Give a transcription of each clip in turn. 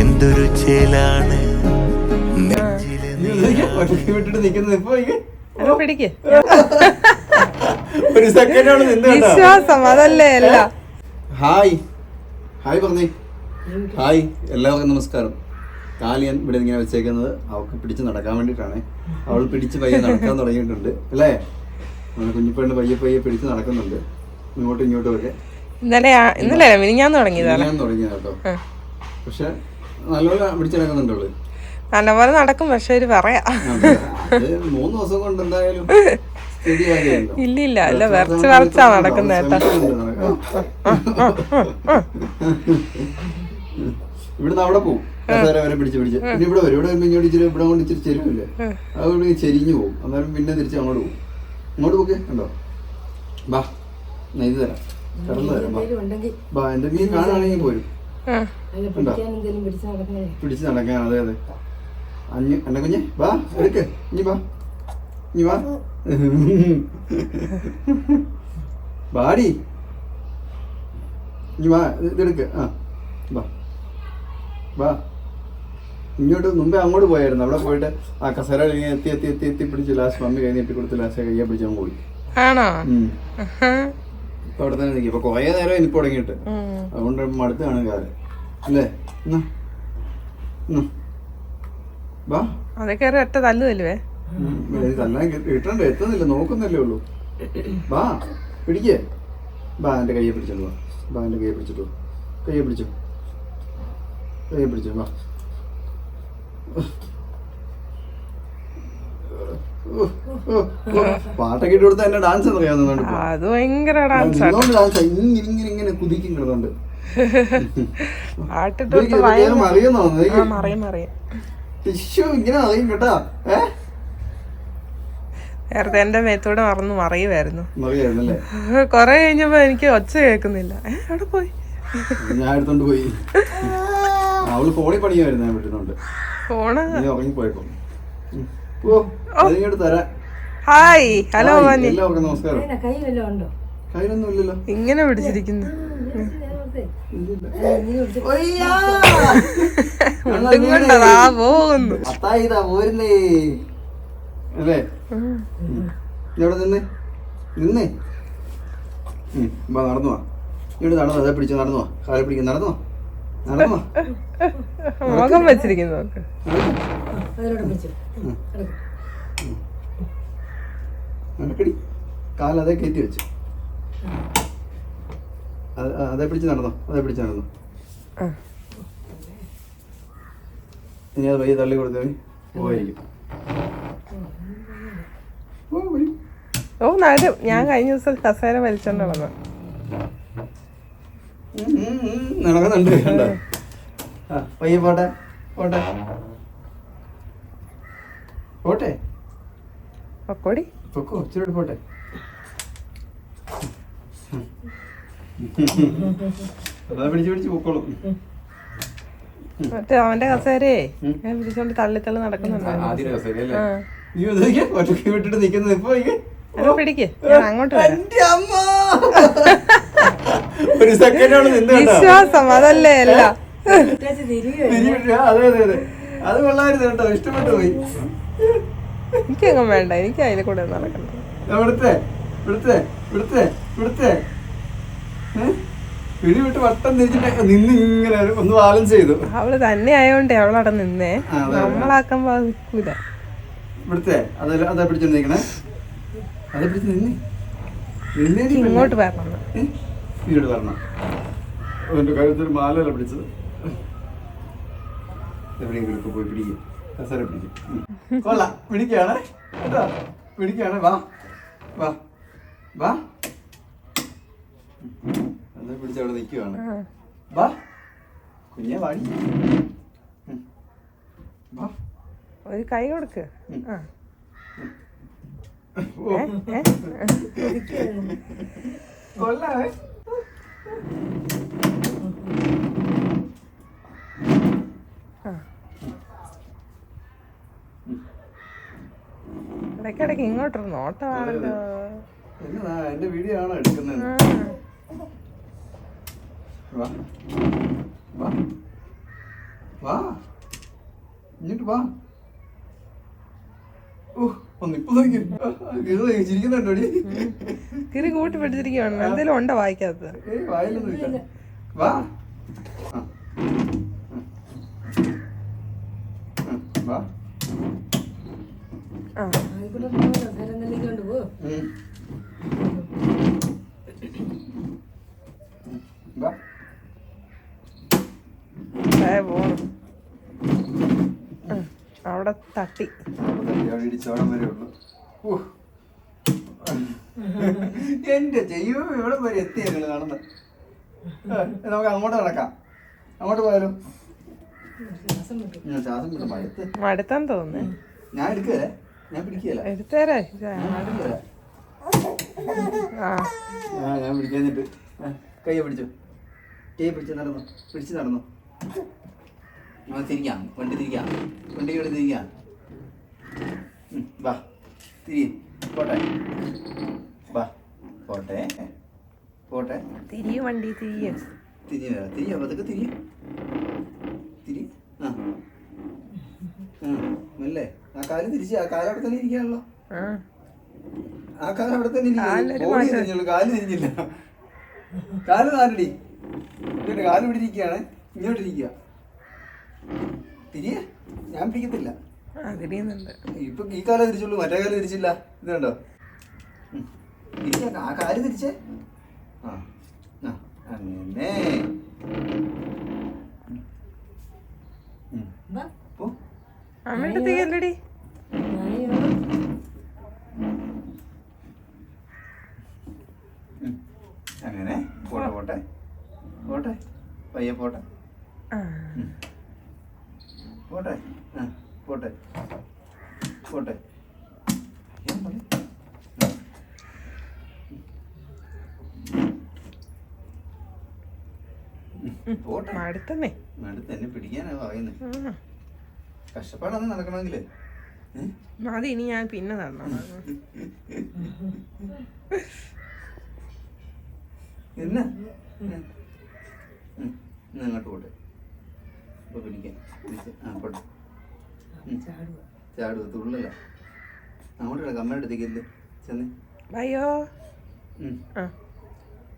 എന്തൊരു ചേലാണ് ഒരു സെക്കൻഡാണ് വിശ്വാസം അതല്ലേ അല്ല ഹായ്. ഹായ് പറഞ്ഞേ. ഹായ് എല്ലാവർക്കും നമസ്കാരം. കാൽ ഞാൻ ഇവിടെ ഇങ്ങനെ വെച്ചേക്കുന്നത് അവൾക്ക് പിടിച്ച് നടക്കാൻ വേണ്ടിയിട്ടാണ്. അവൾ പിടിച്ച് പയ്യെ നടക്കാൻ തുടങ്ങിയിട്ടുണ്ട്. അല്ലേ? നമ്മുടെ കുഞ്ഞിപ്പണ്ട് പയ്യെ പയ്യെ പിടിച്ച് നടക്കുന്നുണ്ട്. ഇങ്ങോട്ടും ഇങ്ങോട്ടും ഒക്കെ. ഇന്നലെ ഇന്നലെ ഞാൻ തുടങ്ങിയതാണ്. ഞാൻ തുടങ്ങിയത് കേട്ടോ. പക്ഷെ നല്ലപോലെ നടക്കും പക്ഷെ ഒരു പറയാ. മൂന്ന് ദിവസം കൊണ്ട് എന്തായാലും ഇല്ല ഇല്ല അല്ല വിറച്ച് വിറച്ചാ നടക്കുന്നത് കേട്ടോ. ഇവിടുന്ന് അവിടെ പോകും കസേര വരെ പിടിച്ച് പിടിച്ച്. പിന്നെ ഇവിടെ വരും. ഇവിടെ വരുമ്പോ ഇങ്ങോട്ട് ഇച്ചിരി ഇവിടെ കൊണ്ട് ഇച്ചിരി ചെരുവില്ലേ അതുകൊണ്ട് ചെരിഞ്ഞു പോകും അന്നേരം പിന്നെ തിരിച്ച് അങ്ങോട്ട് പോകും ഇങ്ങോട്ട് പോക്കേ കണ്ടോ? ബാ ഇത് തരാം. കടന്നു തരാം ബാ. ബാ മീൻ കാണുകയാണെങ്കിൽ പോരും. പിടിച്ച് നടക്കാൻ അതെ അതെ. അഞ്ഞ് എന്നെ കുഞ്ഞ് വാ എടുക്ക്. ഇനി വാ. ഇനി വാ. വാടി. ഇനി വാ ഇത് ഇതെടുക്ക് ആ വാ. വാ. ഇങ്ങോട്ട് മുമ്പേ അങ്ങോട്ട് പോയായിരുന്നു. അവിടെ പോയിട്ട് ആ കസേര ഇങ്ങനെ എത്തി എത്തി എത്തി എത്തി പിടിച്ച് ലാസ്റ്റ് മമ്മി കൈ നീട്ടി കൊടുത്ത് ലാസ്റ്റ് കയ്യെ പിടിച്ച് അങ്ങ് പോയി. ആണോ. ഇപ്പൊ അവിടെ തന്നെ നിൽക്കും ഇപ്പൊ കുറേ നേരം എനിക്ക് തുടങ്ങിയിട്ട്. അതുകൊണ്ട് മടുത്ത് കാണും കാൽ. അല്ലേ. വാ. അതൊക്കെ ഒരു ഒറ്റ തല്ലു തല്ലുവേ. ഉം, തല്ലാൻ കിട്ടണ്ട എത്തുന്നില്ല നോക്കുന്നല്ലേ ഉള്ളൂ. വാ പിടിക്കേ. ബാ എന്റെ കയ്യെ പിടിച്ചോ വാ. ബാ എന്റെ കയ്യെ പിടിച്ചിട്ടു കയ്യെ പിടിച്ചോ. കയ്യെ പിടിച്ചോ വാ. ഉഹ്. പാട്ടൊക്കെ ഇട്ട് കൊടുത്താൽ എന്നെ ഡാൻസ് അറിയാവുന്നതുകൊണ്ട്. അത് ഭയങ്കര ഡാൻസ് ഇങ്ങനെ ഇങ്ങനെ കുതിക്കും കിടന്നുണ്ട്. പാട്ടിട്ട് മറിയും മറിയും. നേരത്തെ എന്റെ മേത്തോടെ മറന്നു മറിയുമായിരുന്നു കൊറേ കഴിഞ്ഞപ്പോ എനിക്ക് ഒച്ച കേൾക്കുന്നില്ല. അവിടെ പോയി. ഞാൻ എടുത്തോണ്ട് പോയി. അവൾ ഫോണിൽ പണിയായിരുന്നു ഞാൻ വിട്ടുന്നുണ്ട് ഫോണ്? ഉറങ്ങിപ്പോയപ്പോ ഹായ്. ഹലോ നമസ്കാരം. ഇങ്ങനെ പിടിച്ചിരിക്കുന്നു. കൊണ്ടതാ പോകുന്നു. അത്തായിതാ പോരുന്നേ. അല്ലേ. ഇവിടെ നിന്നേ? നിന്നേ? ഉം, വാ നടന്നു വാ. ഇവിടെ നടന്നു അതെ പിടിച്ചു നടന്നു വാ. കാലെ പിടിക്കും നടന്നു വാ. നടന്നു മുഖം വെച്ചിരിക്കുന്നു നോക്ക് അതിലോട്ട് പിടിച്ചു. നടക്കടി. കാല അതേ കയറ്റി വെച്ചു. അത് പിടിച്ച് നടന്നോ അതേ പിടിച്ച് നടന്നോ. ആ. ഇനി അത് വയ്യ തള്ളി കൊടുത്തേ പോയിരിക്കും. ഓ, നരും ഞാൻ കഴിഞ്ഞ ദിവസം കസേര വലിച്ചോണ്ട് നടന്നു. നടക്കുന്നുണ്ട്. കണ്ടോ? ആ പയ്യെ പോട്ടെ പോട്ടെ. പോട്ടെ? പൊക്കോടി. പൊക്കോ ഇച്ചിരി പോട്ടെ. പിടിച്ച് പിടിച്ച് പൊക്കോളും. മറ്റേ അവന്റെ കസേരയെ. ഞാൻ പിടിച്ചോണ്ട് തള്ളി തള്ളി നടക്കുന്നുണ്ട്? പിടിക്ക്. അങ്ങോട്ട് വിശ്വാസം അതല്ലേ അല്ല അതെ കൊള്ളായിരുന്നു കേട്ടോ. ഇഷ്ടപ്പെട്ടു പോയി. എനിക്കങ്ങും വേണ്ട. എനിക്ക് അതിൽ കൂടെ നടക്കണം ഇവിടുത്തെ ഇവിടുത്തെ? ഇവിടുത്തെ? ഇവിടുത്തെ? പിടി വിട്ട് വട്ടം തിരിച്ചിട്ട് നിന്ന് ഇങ്ങനെ ഒന്ന് ബാലൻസ് ചെയ്തു. അവൾ തന്നെ ആയോണ്ടേ അവളവിടെ നിന്നേ. നമ്മളാക്കുമ്പോ അത് നിക്കൂല. ഇവിടുത്തെ അത് അതാ പിടിച്ചോണ്ട് നിൽക്കണേ അതെ പിടിച്ച് നിന്നേ. ഇങ്ങോട്ട് ഏ? ഇങ്ങോട്ട് വരണം. അവന്റെ കഴുത്തിൽ മാലല്ല പിടിച്ചത്. എവിടെയെങ്കിലും ഒക്കെ പോയി പിടിക്കും. കസേര പിടിക്കും. കൊള്ളാം. പിടിക്കാണ് കേട്ടോ. പിടിക്കാണ് വാ. വാ. വാ. പിടിച്ച് അവിടെ നിൽക്കുവാണ്. വാ കുഞ്ഞെ വാടി. വാ ഒരു കൈ കൊടുക്ക്. ആ? കൊള്ളാമേ ഇടയ്ക്കിടയ്ക്ക് ഇങ്ങോട്ടൊരു നോട്ടമാണല്ലോ. എന്റെ വീഡിയോ ആണോ എടുക്കുന്നത്. വാ. വാ. വാ. ഇങ്ങോട്ട് വാ. കിറി കൂട്ടി പിടിച്ചിരിക്കുകയാണ് എന്തെങ്കിലും ഉണ്ടോ വായിക്കാത്തത് വാ. വാ. ആ. ആയിക്കോട്ടെ പോകാലോ നേരം നെല്ലിക്കൊണ്ട് പോ ഉം. ഉം. വാ ഏ പോണം ആ, അവിടെ തട്ടി. എന്റെ ചെയ്യും ഇവിടെ വരെ എത്തി ഞങ്ങൾ കാണുന്നത് നമുക്ക് അങ്ങോട്ട് നടക്കാം. അങ്ങോട്ട് പോയാലും മടുത്താൻ തോന്നുന്നേ. ഞാൻ എടുക്കല്ലേ ഞാൻ പിടിക്കുകയല്ല? എടുത്തേരെ ഞാൻ ആ, കയ്യെ പിടിച്ചു. കൈ പിടിച്ച് നടന്നു? പിടിച്ച് നടന്നു? നമുക്ക് തിരിക്കാം വണ്ടി തിരിക്കാം വണ്ടി ഇവിടെ തിരിക്കാം വാ. തിരി പോട്ടെ. വാ പോട്ടെ. പോട്ടെ. തിരിയു വണ്ടി തിരിയ. തിരി തിരിയാ പതുക്കെ തിരി തിരി ആ. അല്ലേ ആ കാൽ തിരിച്ച് ആ കാൽ അവിടെ തന്നെ ഇരിക്കാണല്ലോ ആ. കാല അവിടെ തന്നെ. തിരിഞ്ഞുള്ളൂ കാൽ തിരിഞ്ഞില്ല. കാൽ നാലടി കാൽ ഇവിടെ ഇരിക്കുകയാണ്. ഇങ്ങോട്ട് ഇരിക്കുക. തിരിയെ? ഞാൻ പിടിക്കത്തില്ല. ഇപ്പൊ ഈ കാലം തിരിച്ചുള്ളൂ മറ്റേ കാലം തിരിച്ചില്ല. ഇത് കണ്ടോ? ആ കാൽ തിരിച്ചേ. ആ അങ്ങനെ. അമ്മയുടെ. അങ്ങനെ. പോട്ടെ പോട്ടെ. പോട്ടെ പയ്യെ പോട്ടെ. പോട്ടെ. ആ പോട്ടെ. പോട്ടെ. പോട്ടെ. മടുത്തന്നേ. അടുത്ത് എന്നെ പിടിക്കാനാ പറയുന്നത് ആ. കഷ്ടപ്പാടാന്ന് നടക്കണമെങ്കിലേ? അത് ഇനി ഞാൻ പിന്നെ. ഉം. എന്നാ അങ്ങോട്ട് പോട്ടെ. ഇപ്പൊ പിടിക്കാം. പിടിച്ച്. ആ പോട്ടെ. ഉം. ചാടുക. ചാടുക തുള്ളല. അങ്ങോട്ട് കിടക്കാം അമ്മയുടെ അടുത്തേക്ക് ഇല്ലേ ചെന്ന്. അയ്യോ.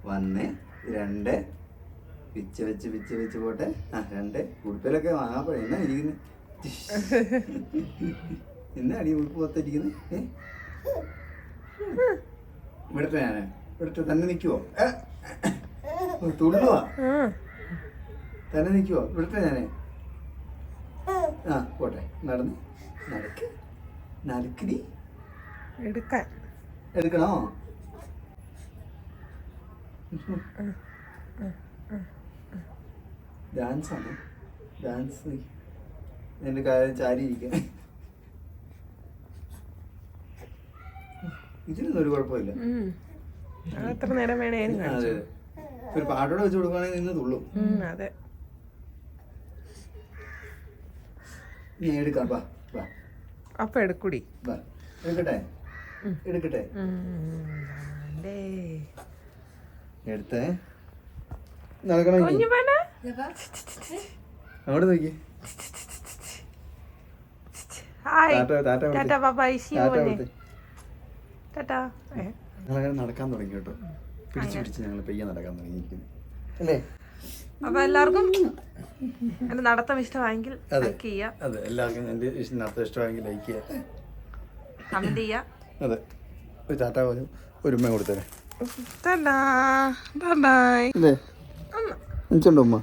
വന്ന് രണ്ട് പിച്ച് വെച്ച് പിച്ച് വെച്ച് പോട്ടെ. ആ രണ്ട് ഉടുപ്പിലൊക്കെ വാങ്ങാപ്പോഴെ എന്നാ ഇരിക്കുന്നത് എന്നാ അടി ഉടുപ്പ് പത്തിരിക്കുന്നത് ഏ? ഇവിടുത്തെ ഞാൻ. ഇവിടുത്തെ തന്നെ നിൽക്കുവോ തുള്ളുവാ. തന്നെ നിൽക്കുവോ ഇവിടുത്തെ ഞാനേ. ആ പോട്ടെ. നടന്ന്. നടക്ക്. നടക്കിനി എടുക്കാൻ. എടുക്കണോ? ഡാൻസ് ആണ് ഡാൻസ്. എന്റെ കാര്യം ചാരി ഇരിക്കാൻ ഇതിനൊന്നും ഒരു കുഴപ്പമില്ല. അത്ര നേരം വേണേ അതെ. ഒരു പാട്ടോടെ വെച്ച് കൊടുക്കുകയാണെങ്കിൽ നിന്ന് തുള്ളും. അതെ. നീ എടുക്കാം വാ വാ. അപ്പൊ എടുക്കൂടി. വാ എടുക്കട്ടെ? എടുക്കട്ടെ? ദേ. എടുത്തേ? അങ്ങോട്ട് നോക്കി. നടക്കാൻ തുടങ്ങി കേട്ടോ. പിടിച്ചു പിടിച്ച് ഞങ്ങൾ പെയ്യാൻ നടക്കാൻ തുടങ്ങിയിരിക്കുന്നു. അല്ലേ? അപ്പൊ എല്ലാവർക്കും എന്റെ നടത്തം ഇഷ്ടമായെങ്കിൽ ലൈക്ക് ചെയ്യാം. അതെ എല്ലാവർക്കും എന്റെ ഇഷ്ടം ഇഷ്ടമായെങ്കിൽ ലൈക്ക് ചെയ്യാം. കമന്റ് ചെയ്യുക അതെ. ഒരു ടാറ്റ പോലും ഒരു ഉമ്മ കൊടുത്തേ ടാറ്റാ ബൈ അല്ലേ എനിക്കുണ്ടോ ഉമ്മ?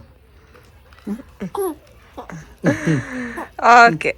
ഓക്കെ